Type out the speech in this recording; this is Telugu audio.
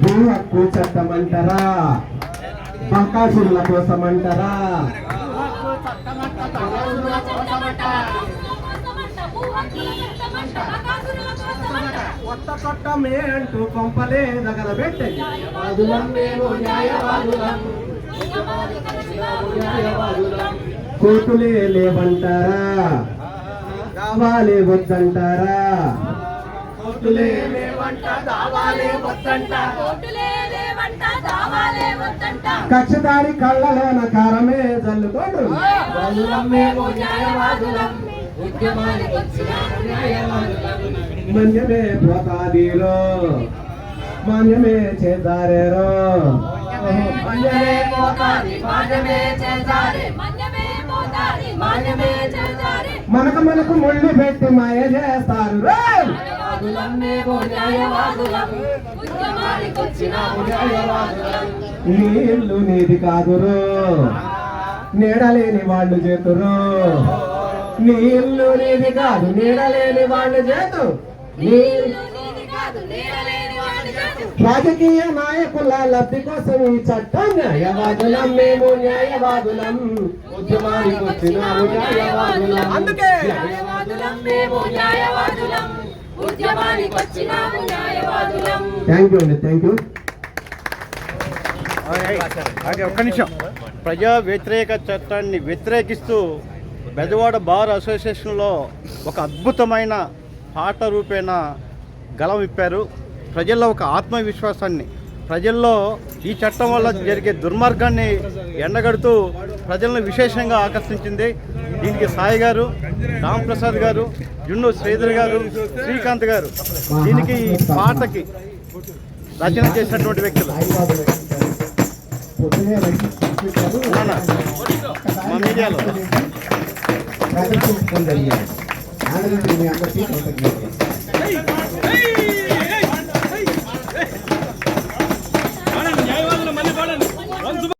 భూ హక్కు చట్టమంటారా బకాసురుల కోసమంటారా కొత్త చట్టమే అంటూ కొంపలే దగ్గర పెట్టండి కోర్టులే లేవంటారా? కావాలే వద్దంటారా? కోర్టులే లేవంట దావాలే వద్దంట. కక్షదారి కళ్ళలోన కారమే జల్లుకోడు మన్యమే పోతాదిలో. మాన్యమే చేదారేరో మన్యమే పోతాది మనకు మనకు ముళ్ళు పెట్టి మాయ చేస్తారు! నీళ్ళు నీది కాదురు. నీడలేని వాళ్ళు చేతురు. నీళ్ళు నీది కాదు నీడలేని వాళ్ళు చేతు. రాజకీయ నాయకుల లబ్ధి కోసం ఈ చట్టం న్యాయవాదులం మేము న్యాయవాదులం. ఉద్యమానికి వచ్చినాము న్యాయవాదులం. అందుకే న్యాయవాదులం మేము న్యాయవాదులం. థ్యాంక్ యూ అండి థ్యాంక్ యూ అదే ఒక్క నిమిషం. ప్రజా వ్యతిరేక చట్టాన్ని వ్యతిరేకిస్తూ బెజవాడ బార్ అసోసియేషన్లో ఒక అద్భుతమైన పాట రూపేణ గలం విప్పారు. ప్రజల్లో ఒక ఆత్మవిశ్వాసాన్ని ప్రజల్లో ఈ చట్టం వల్ల జరిగే దుర్మార్గాన్ని ఎండగడుతూ ప్రజలను విశేషంగా ఆకర్షించింది. దీనికి సాయి గారు రామ్ ప్రసాద్ గారు జున్ను శ్రీధర్ గారు శ్రీకాంత్ గారు దీనికి ఈ పాటకి రచన చేసినటువంటి వ్యక్తులు? మా మీడియాలో. మీ అందరికీ కృతజ్ఞతలు.